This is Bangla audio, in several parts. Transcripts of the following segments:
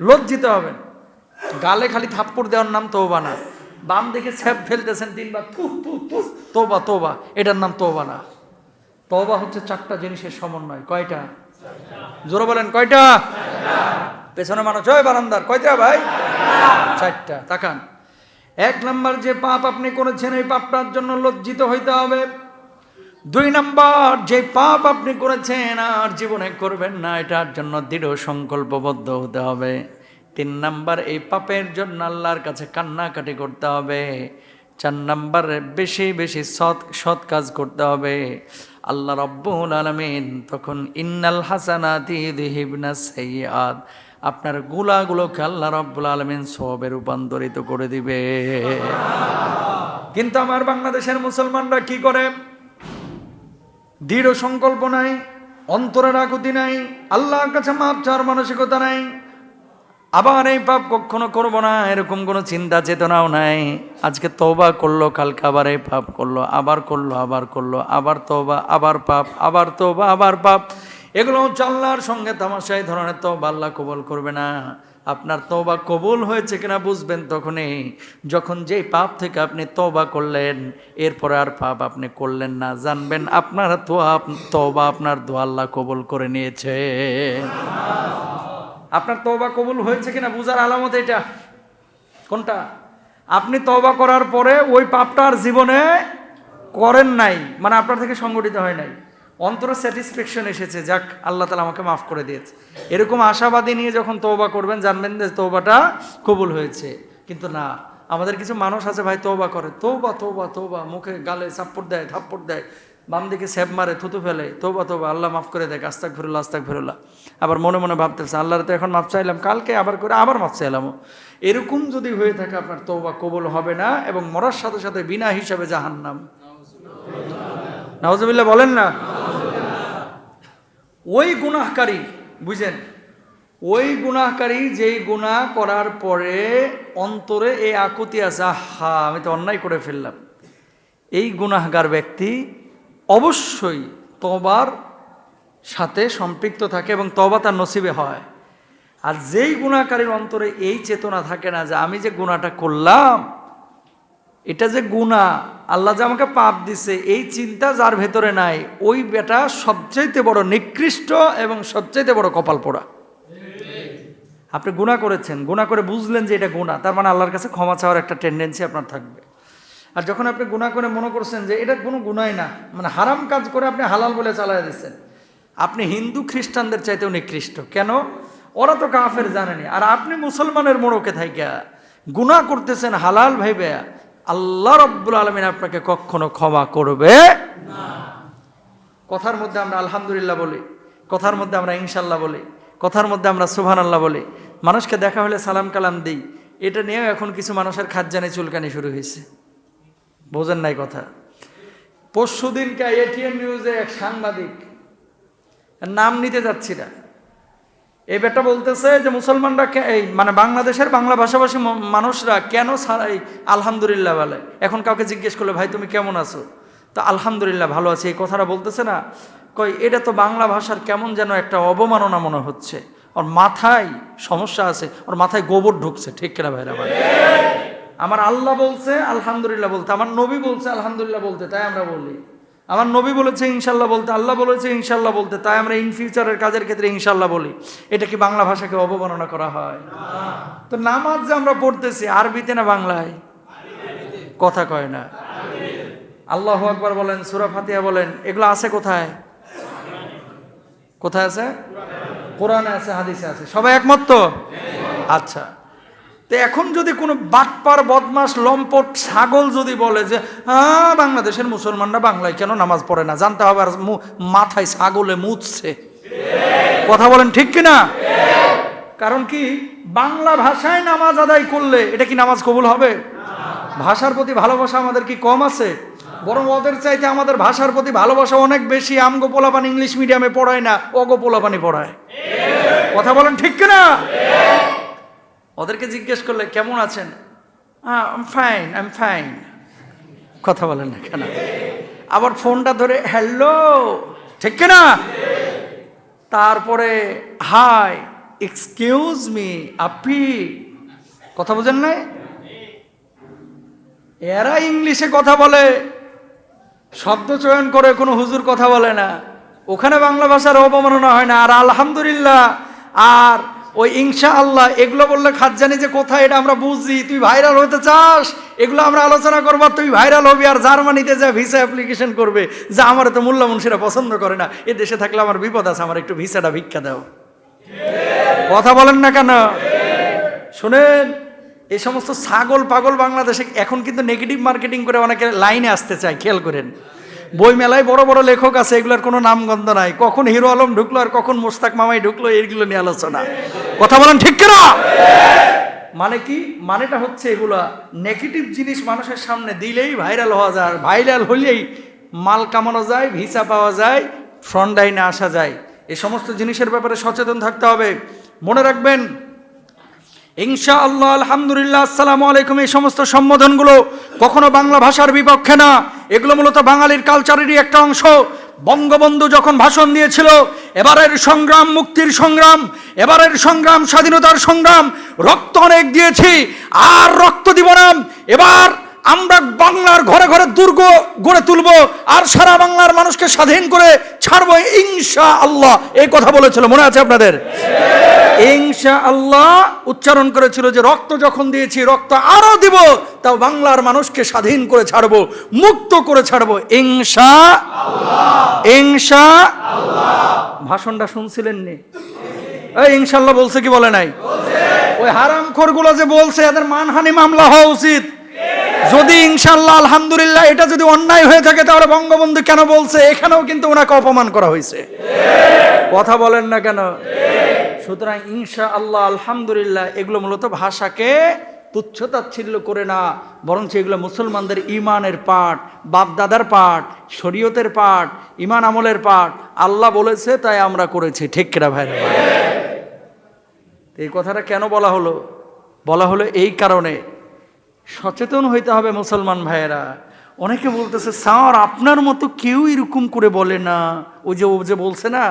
লজ্জিত হবেন গালে খালি থাপ্পড় দেওয়ার নাম তোবা না। বাম দেখে ছ্যাপ ফেলতেছেন তিনবার, থু থু থু তোবা তোবা এটার নাম তোবা না। তবা হচ্ছে চারটা জিনিসের সমন্বয়। কয়টা? জোরে বলেন, কয়টা? পেছনে মানুষ হয় বারান্দার, কয়টা ভাই? চারটা। তাকান। এক নাম্বার যে পাপ আপনি করেছেন, এই পাপটার জন্য লজ্জিত হইতে হবে। দুই নাম্বার, যে পাপ আপনি করেছেন আর জীবনে করবেন না, এটার জন্য দৃঢ় সংকল্পবদ্ধ হতে হবে। তিন নাম্বার, এই পাপের জন্য আল্লাহর কাছে কান্নাকাটি করতে হবে। চার নাম্বার, বেশি বেশি সৎ সৎ কাজ করতে হবে। আল্লাহ রব্বুল আলমিন তখন, ইন্নাল হাসানাতি দিহিবনা সৈয়াদ আপনার গুলাগুলোকে আল্লাহ রব্বুল আলমিন সবে রূপান্তরিত করে দিবে। কিন্তু আমার বাংলাদেশের মুসলমানরা কি করে? দৃঢ় সংকল্প নাই, অন্তরের আকুতি নাই, আল্লাহর কাছে মাপ চাওয়ার মানসিকতা নাই। আবার এই পাপ কখনো করব না, এরকম কোনো চিন্তা চেতনাও নাই। আজকে তওবা করল, কালকে আবার এই পাপ করল, আবার করল আবার করল, আবার তওবা, আবার পাপ, আবার তওবা, আবার পাপ। এগুলো হচ্ছে আল্লাহর সঙ্গে তামাশা, এই ধরনের তওবা আল্লাহ কবল করবে না। আপনার তওবা কবুল হয়েছে কিনা বুঝবেন তখনই। যখন যেই পাপ থেকে আপনি তওবা করলেন, এরপরে আর পাপ আপনি করলেন না। জানবেন আপনার তো তওবা আপনার দোয়া আল্লাহ কবুল করে নিয়েছে। আপনার তওবা কবুল হয়েছে কিনা বুঝার আলামত এটা? কোনটা? আপনি তওবা করার পরে ওই পাপটা আর জীবনে করেন নাই মানে আপনার থেকে সংগঠিত হয় নাই। অন্তর স্যাটিসফ্যাকশন এসেছে, যাক, আল্লাহ তালা আমাকে মাফ করে দিয়েছে। এরকম আশাবাদী নিয়ে যখন তওবা করবেন, জানবেন যে তওবাটা কবুল হয়েছে। কিন্তু না, আমাদের কিছু মানুষ আছে ভাই তওবা করে তৌবা তৌবা তৌবা মুখে গালে চাপ্পড় দেয়, থাপ্পড় দেয়, বাম দিকে স্যাপ মারে, থুতু ফেলে তৌবা তৌবা আল্লাহ মাফ করে দেয় আস্তাক ফিরুল্লাহ আস্তাক ফিরুল্লাহ আবার মনে মনে ভাবতেছে, আল্লাহর তো এখন মাফ চাইলাম, কালকে আবার করে আবার মাফ চাইলামও এরকম যদি হয়ে থাকে আপনার তৌবা কবুল হবে না এবং মরার সাথে সাথে বিনা হিসাবে জাহান্নাম। নওয়াজবিল্লাহ বলেন না। ওই গুনাহকারী, বুঝেন? ওই গুনাহকারী যেই গুনাহ করার পরে অন্তরে এই আকুতি আছে হা আমি তো অন্যায় করে ফেললাম। এই গুনাহগার ব্যক্তি অবশ্যই তবার সাথে সম্পৃক্ত থাকে এবং তবা তার নসিবে হয়। আর যেই গুণাকারীর অন্তরে এই চেতনা থাকে না যে আমি যে গুণাটা করলাম এটা যে গুণা আল্লাহ যে আমাকে পাপ দিছে, এই চিন্তা যার ভেতরে নাই, ওই বেটা সবচাইতে বড় নিকৃষ্ট এবং সবচাইতে বড় কপাল পোড়া। আপনি গুণা করেছেন গুণা করে বুঝলেন যে এটা গুণা তার মানে আল্লাহর কাছে ক্ষমা চাওয়ার একটা টেন্ডেন্সি আপনার থাকবে। আর যখন আপনি গুণা করে মনে করছেন যে এটা কোনো গুণাই না মানে হারাম কাজ করে আপনি হালাল বলে চালায় দিচ্ছেন, আপনি হিন্দু খ্রিস্টানদের চাইতেও নিকৃষ্ট। কেন? ওরা তো কাফের জানেনি। আর আপনি মুসলমানের মোড়কে থাইকা গুণা করতেছেন হালাল ভাইবে আল্লাহ রব্বুল আলমিন আপনাকে কখনো ক্ষমা করবে কথার মধ্যে আমরা আলহামদুলিল্লাহ বলি, কথার মধ্যে আমরা ইনশাল্লাহ বলি, কথার মধ্যে আমরা সুবহান আল্লাহ বলি। মানুষকে দেখা হলে সালাম কালাম দিই, এটা নিয়েও এখন কিছু মানুষের খাজ্জানি চুলকানি শুরু হয়েছে। বোঝেন নাই কথা। পরশু দিনকে এটিএন নিউজে এক সাংবাদিক নাম নিতে যাচ্ছি না। এই বেটা বলতেছে যে মুসলমানরা এই মানে বাংলাদেশের বাংলা ভাষাভাষী মানুষরা কেন এই আলহামদুলিল্লাহ বলে? এখন কাউকে জিজ্ঞেস করলে, ভাই, তুমি কেমন আছো? তো আলহামদুলিল্লাহ ভালো আছি। এই কথাটা বলতেছে না। কই এটা তো বাংলা ভাষার কেমন যেন একটা অবমাননা মনে হচ্ছে। ওর মাথায় সমস্যা আছে, ওর মাথায় গোবর ঢুকছে। ঠিক কিনা, ভাইরা, ভাই? আমার আল্লাহ বলছে, আলহামদুলিল্লাহ বলতে, আমার নবী বলছে, আলহামদুলিল্লাহ বলতে, তাই আমরা বলি। আমার নবী বলেছে ইনশাল্লাহ বলতে, আল্লাহ বলেছে ইনশাল্লাহ বলতে, তাই আমরা ইন ফিউচারের কাজের ক্ষেত্রে ইনশাল্লাহ বলি। এটা কি বাংলা ভাষাকে অবমাননা করা হয়? তো নামাজ যে আমরা পড়তেছি, আরবিতে না বাংলায়? কথা কয় না। আল্লাহ আকবার বলেন, সুরা ফাতিয়া বলেন, এগুলো আছে কোথায়? কোথায় আছে? কোরআনে আছে, হাদিসে আছে। সবাই একমত তো? আচ্ছা। তো এখন যদি কোনো বাটপার, বদমাস, লম্পট, ছাগল যদি বলে যে হ্যাঁ বাংলাদেশের মুসলমানরা বাংলায় কেন নামাজ পড়ে না? জানতে হবে আর মাথায় ছাগলে মুছছে। কথা বলেন ঠিক কিনা? কারণ কি, বাংলা ভাষায় নামাজ আদায় করলে এটা কি নামাজ কবুল হবে? ভাষার প্রতি ভালোবাসা আমাদের কি কম আছে? বরং ওদের চাইতে আমাদের ভাষার প্রতি ভালোবাসা অনেক বেশি। আমগো পোলাপান ইংলিশ মিডিয়ামে পড়ায় না, অগো পোলাপানি পড়ায়। কথা বলেন ঠিক কিনা? ওদেরকে জিজ্ঞেস করলে, কেমন আছেন? ফাইন আই এম ফাইন কথা বলেন না কেন? আবার ফোনটা ধরে হ্যালো ঠিক কিনা? তারপরে হাই এক্সকিউজ মি আপি কথা বোঝেন নাই? এরা ইংলিশে কথা বলে, শব্দ চয়ন করে কোনো হুজুর কথা বলে না। ওখানে বাংলা ভাষার অবমাননা হয় না। আর আলহামদুলিল্লাহ, আর ওই ইনশা আল্লাহ এগুলো বললে খাজানি যে কোথায়, এটা আমরা বুঝি। তুই ভাইরাল হতে চাস? এগুলো আমরা আলোচনা করব তুই ভাইরাল হবি আর জার্মানিতে যা ভিসা অ্যাপ্লিকেশন করবে, যা আমার তো মূল্য মানুষেরা পছন্দ করে না। এ দেশে থাকলে আমার বিপদ আছে, আমার একটু ভিসাটা ভিক্ষা দাও। কথা বলেন না কেন? শোনেন এই সমস্ত ছাগল পাগল বাংলাদেশে এখন কিন্তু নেগেটিভ মার্কেটিং করে অনেকে লাইনে আসতে চায়, খেয়াল করেন। বই মেলায় বড় বড় লেখক আছে, এগুলোর কোনো নামগন্ধ নাই। কখন হিরো আলম ঢুকলো আর কখন মোস্তাক মামাই ঢুকলো, এইগুলো নিয়ে আলোচনা। কথা বলেন ঠিক কিনা? মানে কি? মানেটা হচ্ছে এগুলা নেগেটিভ জিনিস মানুষের সামনে দিলেই ভাইরাল হওয়া যায় ভাইরাল হলেই মাল কামানো যায়, ভিসা পাওয়া যায় ফ্রন্ট লাইনে আসা যায়। এই সমস্ত জিনিসের ব্যাপারে সচেতন থাকতে হবে। মনে রাখবেন ইনশা আল্লাহ আলহামদুলিল্লাহ, আসসালামু আলাইকুম। এই সমস্ত সম্বোধনগুলো কখনো বাংলা ভাষার বিপক্ষে না। এগুলো মূলত বাঙালির কালচারেরই একটা অংশ। বঙ্গবন্ধু যখন ভাষণ দিয়েছিল, এবারের সংগ্রাম মুক্তির সংগ্রাম, এবারের সংগ্রাম স্বাধীনতার সংগ্রাম, রক্ত অনেক দিয়েছি, আর রক্ত দিব না। এবার আমরা বাংলার ঘরে ঘরে দুর্গ গড়ে তুলব, আর সারা বাংলার মানুষকে স্বাধীন করে ছাড়বো ইনশা আল্লাহ এই কথা বলেছিল। মনে আছে আপনাদের? ইনশা আল্লাহ উচ্চারণ করেছিল যে রক্ত যখন দিয়েছি রক্ত আরও দিব তাও বাংলার মানুষকে স্বাধীন করে ছাড়বো মুক্ত করে ছাড়বো। ইনশা ইনশা ভাষণটা শুনছিলেন নি? এই ইনশাল্লাহ বলছে কি বলে নাই? ওই হারাম খোরগুলো যে বলছে এদের মানহানি মামলা হওয়া উচিত। যদি ইনশাল্লাহ আলহামদুলিল্লাহ এটা যদি অন্যায় হয়ে থাকে তাহলে বঙ্গবন্ধু কেন বলছে? এখানেও কিন্তু ওনাকে অপমান করা হয়েছে। কথা বলেন না কেন? সুতরাং ইনশা আল্লাহ আলহামদুলিল্লাহ, এগুলো মূলত ভাষাকে তুচ্ছতাচ্ছিল্য করে না, বরঞ্চ এগুলো মুসলমানদের ইমানের পাঠ, বাপদাদার পাঠ, শরীয়তের পাঠ ইমান আমলের পাঠ, আল্লাহ বলেছে, তাই আমরা করেছি, ঠিক কিনা এই কথাটা কেন বলা হলো? বলা হলো এই কারণে। সচেতন হইতে হবে মুসলমান ভাইয়েরা। অনেকে বলতেছে, স্যার, আপনার মতো কেউ এরকম করে বলে না। ওই যে ও যে বলছে না,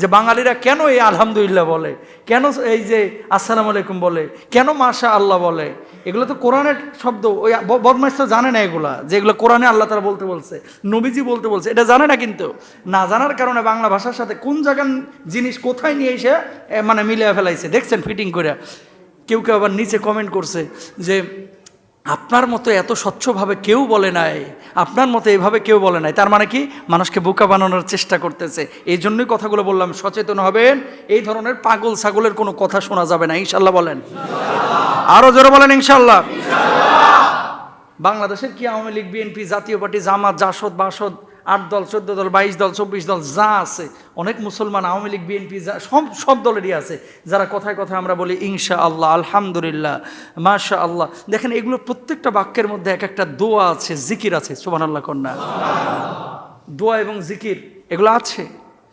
যে বাঙালিরা কেন এই আলহামদুলিল্লাহ বলে? কেন এই যে আসসালাম আলাইকুম বলে? কেন মাশা আল্লাহ বলে? এগুলো তো কোরআনের শব্দ, ওই বদমাইশ তো জানে না এগুলা, যে এগুলো কোরআনে আল্লাহ তারা বলতে বলছে, নবীজি বলতে বলছে, এটা জানে না কিন্তু। না জানার কারণে বাংলা ভাষার সাথে কোন জায়গার জিনিস কোথায় নিয়ে এসে মানে মিলিয়ে ফেলাইছে? দেখছেন ফিটিং করে কেউ কেউ আবার নিচে কমেন্ট করছে যে আপনার মতো এত স্বচ্ছভাবে কেউ বলে নাই। আপনার মতো এভাবে কেউ বলে নাই। তার মানে কি? মানুষকে বোকা বানানোর চেষ্টা করতেছে। এই জন্যই কথাগুলো বললাম, সচেতন হবেন। এই ধরনের পাগল ছাগলের কোনো কথা শোনা যাবে না। ইনশাল্লাহ বলেন। আরও জোরে বলেন ইনশাল্লাহ বাংলাদেশের কি Awami League, BNP, Jatiya party, Jamaat, Jasad, Basad আট দল, চোদ্দ দল, বাইশ দল, চব্বিশ দল, যা আছে, অনেক মুসলমান, আওয়ামী লীগ, বিএনপি, যা, সব সব দলেরই আছে, যারা কথায় কথায় আমরা বলি ইনশা আল্লাহ আলহামদুলিল্লাহ মাশা আল্লাহ দেখেন, এগুলো প্রত্যেকটা বাক্যের মধ্যে এক একটা দোয়া আছে, জিকির আছে সুবান আল্লাহ কন্যা দোয়া এবং জিকির, এগুলো আছে,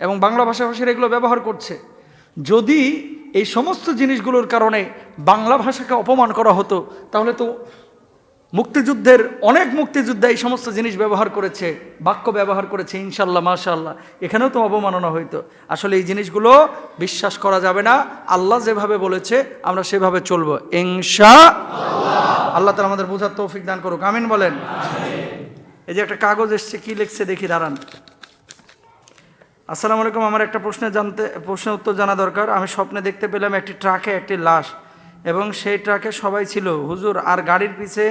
এবং বাংলা ভাষাভাষীরা এগুলো ব্যবহার করছে। যদি এই সমস্ত জিনিসগুলোর কারণে বাংলা ভাষাকে অপমান করা হতো, তাহলে তো মুক্তিযুদ্ধের অনেক মুক্তিযোদ্ধা এই সমস্ত জিনিস ব্যবহার করেছে, বাক্য ব্যবহার করেছে ইনশাল্লাহ মাশাল্লাহ এখানেও তো অবমাননা হইতো। আসলে এই জিনিসগুলো বিশ্বাস করা যাবে না। আল্লাহ যেভাবে বলেছে, আমরা সেভাবে চলবো। ইনশা আল্লাহ। তালা আমাদের বোঝার তৌফিক দান করুক। আমিন বলেন। এই যে একটা কাগজ এসছে, কি লিখছে দেখি, দাঁড়ান। আসসালামু আলাইকুম, আমার একটা প্রশ্নে জানতে প্রশ্নের উত্তর জানা দরকার। আমি স্বপ্নে দেখতে পেলাম একটি ট্রাকে একটি লাশ এবং সেই ট্রাকে সবাই ছিল। হুজুর, আর গাড়ির পিছে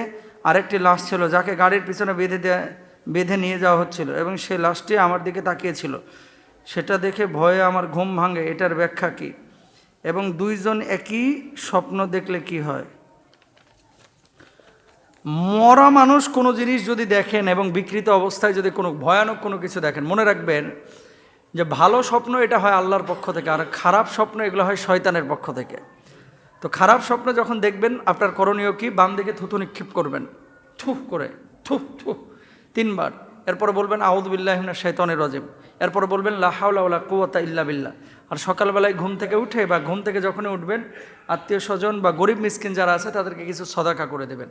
আরেকটি লাশ ছিল, যাকে গাড়ির পিছনে বেঁধে বেঁধে নিয়ে যাওয়া হচ্ছিল এবং সেই লাশটি আমার দিকে তাকিয়েছিল। সেটা দেখে ভয়ে আমার ঘুম ভাঙে, এটার ব্যাখ্যা কী? এবং দুইজন একই স্বপ্ন দেখলে কি হয়? মরা মানুষ কোনো জিনিস যদি দেখেন এবং বিকৃত অবস্থায় যদি কোনো ভয়ানক কোনো কিছু দেখেন, মনে রাখবেন যে ভালো স্বপ্ন এটা হয় আল্লাহর পক্ষ থেকে, আর খারাপ স্বপ্ন এগুলো হয় শয়তানের পক্ষ থেকে। তো খারাপ স্বপ্ন যখন দেখবেন, আপনার করণীয় কি? বাম দিকে থুতু নিক্ষেপ করবেন। থুপ করে থুপ থুপ তিনবার। এরপর বলবেন আউদুবিল্লাহিনা শৈতনের রজেম। এরপর বলবেন লাহাউলা কুয়াতা ইল্লা বিল্লাহ। আর সকালবেলায় ঘুম থেকে উঠে বা ঘুম থেকে যখনই উঠবেন, আত্মীয় স্বজন বা গরিব মিসকিন যারা আছে, তাদেরকে কিছু সদাকা করে দেবেন।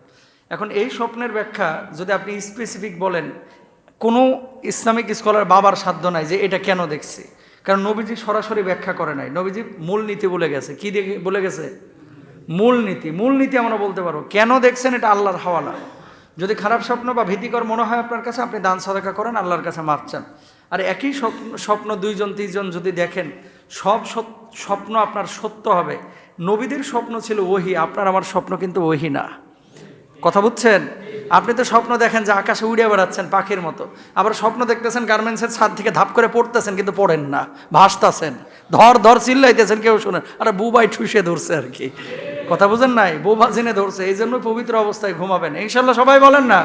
এখন এই স্বপ্নের ব্যাখ্যা যদি আপনি স্পেসিফিক বলেন, কোনো ইসলামিক স্কলার বাবার সাধ্য নাই যে এটা কেন দেখছি? কারণ নবীজি সরাসরি ব্যাখ্যা করে নাই। নবীজি মূল নীতি বলে গেছে। কি দেখে বলে গেছে? মূল নীতি মূল নীতি আমরা বলতে পারব। কেন দেখছেন এটা আল্লাহর হাওয়ালা? যদি খারাপ স্বপ্ন বা ভীতিকর মনে হয় আপনার কাছে, আপনি দান সদাকা করেন, আল্লাহর কাছে মাপ চান। আর একই স্বপ্ন স্বপ্ন দুইজন, তিনজন যদি দেখেন, সব স্বপ্ন আপনার সত্য হবে। নবীদের স্বপ্ন ছিল ওহি, আপনার আমার স্বপ্ন কিন্তু ওহি না। কথা বুঝছেন? আপনি তো স্বপ্ন দেখেন যে আকাশে উড়ে বেড়াচ্ছেন পাখির মতো। আবার স্বপ্ন দেখতেছেন গার্মেন্টসের ছাদ থেকে ধাপ করে পড়তেছেন কিন্তু পড়েন না, ভাসতেছেন। ধর ধর চিল্লাইতেছেন, কেউ শুনেন। আরে বুবাই ঠুসে ধরছে আর কি। কথা বুঝেন নাই? বোবা জেনে ধরছে। এই জন্য পবিত্র অবস্থায় ঘুমাবেন। ইনশাল্লাহ সবাই বলেন না?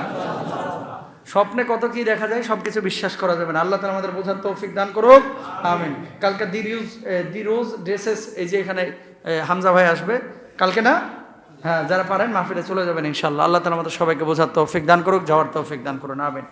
স্বপ্নে কত কি দেখা যায় সব কিছু বিশ্বাস করা যাবে না। আল্লাহ তালা আমাদের বোঝার তৌফিক দান করুক। আমিন। কালকে দি রোজ দি রোজ ড্রেসেস এই যে এখানে হামজা ভাই আসবে। কালকে না? হ্যাঁ যারা পারেন মাহফিলে চলে যাবেন ইনশাল্লাহ আল্লাহ তালা আমাদের সবাইকে বোঝার তৌফিক দান করুক, যাওয়ার তৌফিক দান করুন। আমিন।